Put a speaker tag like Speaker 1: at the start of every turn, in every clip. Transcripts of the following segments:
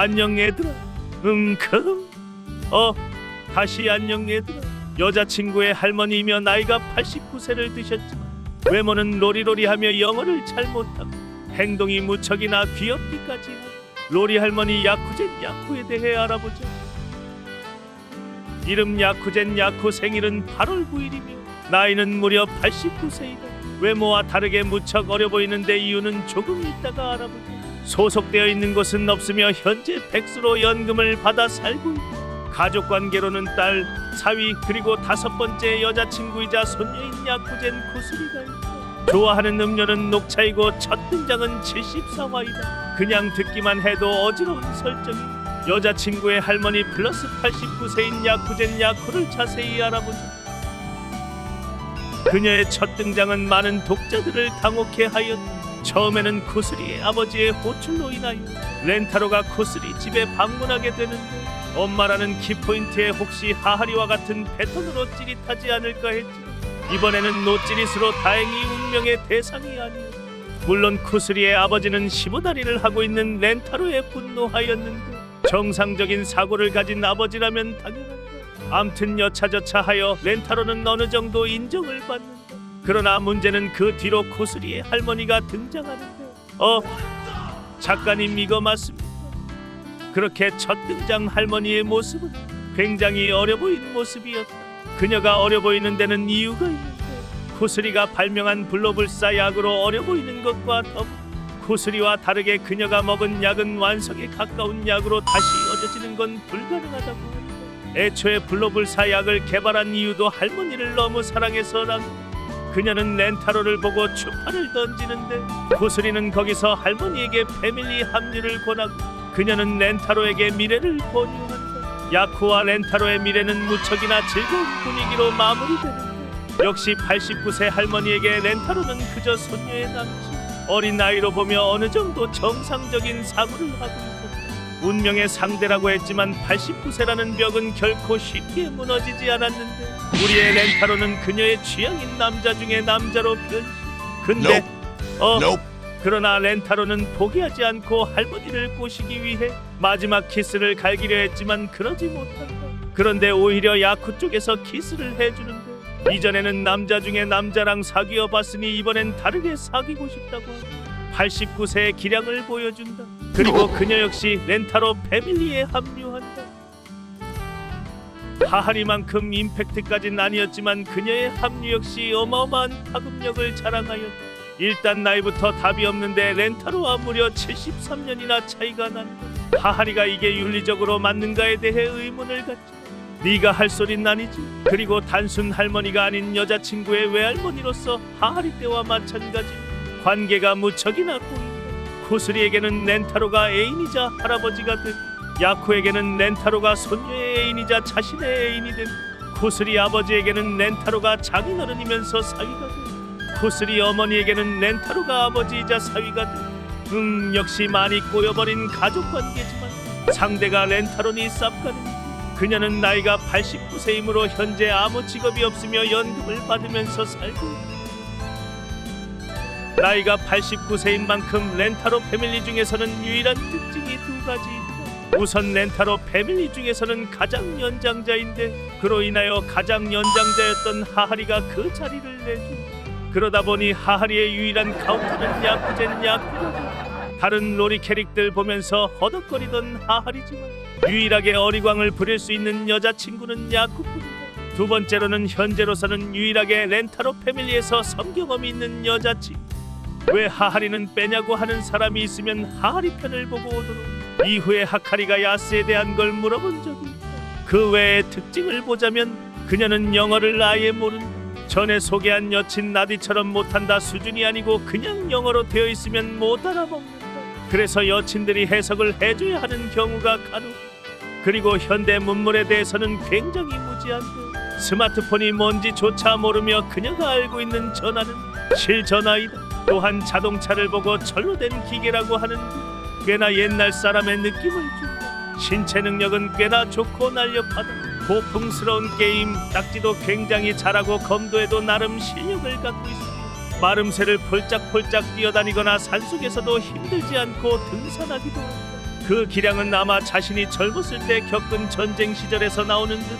Speaker 1: 안녕 얘들아. 응큼. 어, 다시 안녕 얘들아. 여자친구의 할머니이며 나이가 89세를 드셨지만 외모는 로리로리하며 영어를 잘 못하고 행동이 무척이나 귀엽기까지 하고 로리 할머니 야쿠젠 야쿠에 대해 알아보자. 이름 야쿠젠 야쿠 생일은 8월 9일이며 나이는 무려 89세이다. 외모와 다르게 무척 어려 보이는데 이유는 조금 있다가 알아보자. 소속되어 있는 곳은 없으며 현재 백수로 연금을 받아 살고. 가족 관계로는 딸, 사위 그리고 다섯 번째 여자친구이자 손녀인 야쿠젠 쿠스리가 있다. 좋아하는 음료는 녹차이고 첫 등장은 74화이다. 그냥 듣기만 해도 어지러운 설정이 여자친구의 할머니 플러스 89세인 야쿠젠 야쿠를 자세히 알아보자. 그녀의 첫 등장은 많은 독자들을 당혹해 하였다. 처음에는 쿠스리의 아버지의 호출로 인하여 렌타로가 쿠스리 집에 방문하게 되는데 엄마라는 키포인트에 혹시 하하리와 같은 패턴으로 찌릿하지 않을까 했지. 이번에는 노찌릿으로 다행히 운명의 대상이 아니오. 물론 쿠스리의 아버지는 시보다리를 하고 있는 렌타로에 분노하였는데 정상적인 사고를 가진 아버지라면 당연한가 암튼 여차저차하여 렌타로는 어느 정도 인정을 받는다 그러나 문제는 그 뒤로 쿠스리의 할머니가 등장하는데 어 작가님 이거 맞습니까? 그렇게 첫 등장 할머니의 모습은 굉장히 어려 보이는 모습이었다. 그녀가 어려 보이는 데는 이유가 있는데 쿠스리가 발명한 블로불사 약으로 어려 보이는 것과 더불어 쿠스리와 다르게 그녀가 먹은 약은 완성에 가까운 약으로 다시 어려지는 건 불가능하다고 한다. 애초에 블로불사 약을 개발한 이유도 할머니를 너무 사랑해서라고. 그녀는 렌타로를 보고 추파를 던지는데 쿠스리는 거기서 할머니에게 패밀리 합류를 권하고 그녀는 렌타로에게 미래를 권유한다. 야쿠와 렌타로의 미래는 무척이나 즐거운 분위기로 마무리되는데 역시 89세 할머니에게 렌타로는 그저 손녀의 남친. 어린 나이로 보며 어느 정도 정상적인 사고를 하고 있었다. 운명의 상대라고 했지만 89세라는 벽은 결코 쉽게 무너지지 않았는데 우리의 렌타로는 그녀의 취향인 남자 중에 남자로 변신. 근데 어
Speaker 2: Nope.
Speaker 1: 그러나 렌타로는 포기하지 않고 할머니를 꼬시기 위해 마지막 키스를 갈기려 했지만 그러지 못한다. 그런데 오히려 야쿠 쪽에서 키스를 해주는데 이전에는 남자 중에 남자랑 사귀어 봤으니 이번엔 다르게 사귀고 싶다고 하고 89세의 기량을 보여준다. 그리고 그녀 역시 렌타로 패밀리에 합류한다. 하하리만큼 임팩트까진 아니었지만 그녀의 합류 역시 어마어마한 파급력을 자랑하였다. 일단 나이부터 답이 없는데 렌타로와 무려 73년이나 차이가 난다. 하하리가 이게 윤리적으로 맞는가에 대해 의문을 갖지. 네가 할 소린 아니지. 그리고 단순 할머니가 아닌 여자친구의 외할머니로서 하하리 때와 마찬가지. 관계가 무척이나 꼬인다. 코스리에게는 렌타로가 애인이자 할아버지가 되고 야쿠에게는 렌타로가 손녀의 애인이자 자신의 애인이 되고 코스리 아버지에게는 렌타로가 장인어른이면서 사위가 되고 코스리 어머니에게는 렌타로가 아버지이자 사위가 되고 음 역시 많이 꼬여버린 가족 관계지만 상대가 렌타로니 쌉가는 그녀는 나이가 89세이므로 현재 아무 직업이 없으며 연금을 받으면서 살고 있다. 나이가 89세인 만큼 렌타로 패밀리 중에서는 유일한 특징이 두 가지 있다. 우선 렌타로 패밀리 중에서는 가장 연장자인데 그로 인하여 가장 연장자였던 하하리가 그 자리를 내준다. 그러다 보니 하하리의 유일한 카운터는 야쿠젠 야쿠라고 다른 로리 캐릭들 보면서 허덕거리던 하하리지만 유일하게 어리광을 부릴 수 있는 여자친구는 야쿠뿐이다. 두 번째로는 현재로서는 유일하게 렌타로 패밀리에서 성경험이 있는 여자친구. 왜 하하리는 빼냐고 하는 사람이 있으면 하하리 편을 보고 오도록 이후에 하카리가 야스에 대한 걸 물어본 적이 있다. 그 외의 특징을 보자면 그녀는 영어를 아예 모른다. 전에 소개한 여친 나디처럼 못한다 수준이 아니고 그냥 영어로 되어 있으면 못 알아먹는다. 그래서 여친들이 해석을 해줘야 하는 경우가 간혹. 그리고 현대 문물에 대해서는 굉장히 무지한데 스마트폰이 뭔지조차 모르며 그녀가 알고 있는 전화는 실전화이다. 또한 자동차를 보고 철로 된 기계라고 하는데 꽤나 옛날 사람의 느낌을 준다. 신체 능력은 꽤나 좋고 날렵하다. 고풍스러운 게임, 딱지도 굉장히 잘하고 검도에도 나름 실력을 갖고 있으며 마름새를 폴짝폴짝 뛰어다니거나 산속에서도 힘들지 않고 등산하기도 한다. 그 기량은 아마 자신이 젊었을 때 겪은 전쟁 시절에서 나오는 듯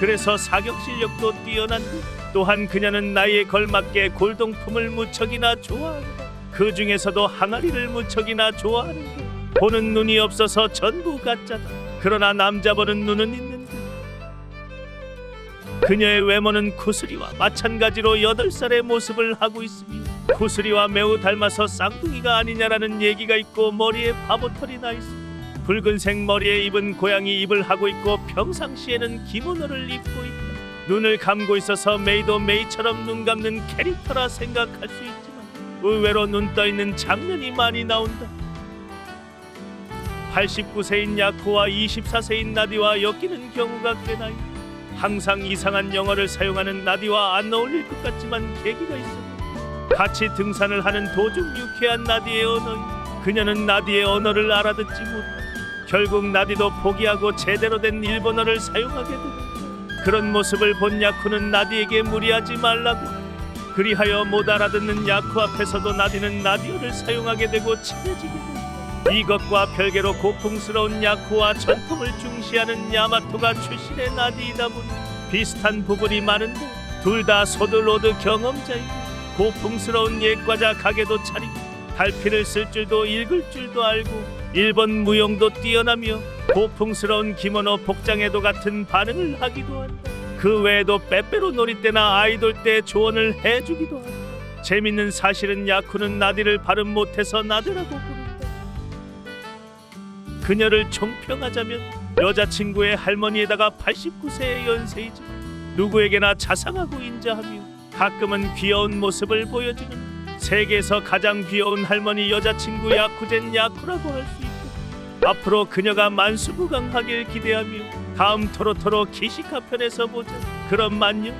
Speaker 1: 그래서 사격 실력도 뛰어난 듯 또한 그녀는 나이에 걸맞게 골동품을 무척이나 좋아한다 그 중에서도 항아리를 무척이나 좋아하는데 보는 눈이 없어서 전부 가짜다. 그러나 남자 보는 눈은 있는 듯 그녀의 외모는 구슬이와 마찬가지로 여덟 살의 모습을 하고 있으며 구슬이와 매우 닮아서 쌍둥이가 아니냐라는 얘기가 있고 머리에 바보털이 나 있어. 붉은색 머리에 입은 고양이 입을 하고 있고 평상시에는 기모노를 입고 있다 눈을 감고 있어서 메이도 메이처럼 눈 감는 캐릭터라 생각할 수 있지만 의외로 눈 떠 있는 장면이 많이 나온다 89세인 야코와 24세인 나디와 엮이는 경우가 꽤나 있다 항상 이상한 영어를 사용하는 나디와 안 어울릴 것 같지만 계기가 있어. 같이 등산을 하는 도중 유쾌한 나디의 언어. 그녀는 나디의 언어를 알아듣지 못해. 결국 나디도 포기하고 제대로 된 일본어를 사용하게 된다. 그런 모습을 본 야쿠는 나디에게 무리하지 말라고. 그리하여 못 알아듣는 야쿠 앞에서도 나디는 나디어를 사용하게 되고 친해지게 된다. 이것과 별개로 고풍스러운 야쿠와 전통을 중시하는 야마토가 출신의 나디이다 보니 비슷한 부분이 많은데 둘 다 소들로드 경험자이고 고풍스러운 옛과자 가게도 차리고 달피를 쓸 줄도 읽을 줄도 알고 일본 무용도 뛰어나며 고풍스러운 기모노 복장에도 같은 반응을 하기도 한다. 그 외에도 빼빼로 놀이 때나 아이돌 때 조언을 해주기도 한다. 재밌는 사실은 야쿠는 나디를 발음 못해서 나디라고 부른다. 그녀를 총평하자면 여자친구의 할머니에다가 89세의 연세이지 누구에게나 자상하고 인자하며 가끔은 귀여운 모습을 보여주는 세계에서 가장 귀여운 할머니 여자친구 야쿠젠 야쿠라고 할 수 있고 앞으로 그녀가 만수무강하길 기대하며 다음 토로토로 기시카 편에서 보자. 그럼 만요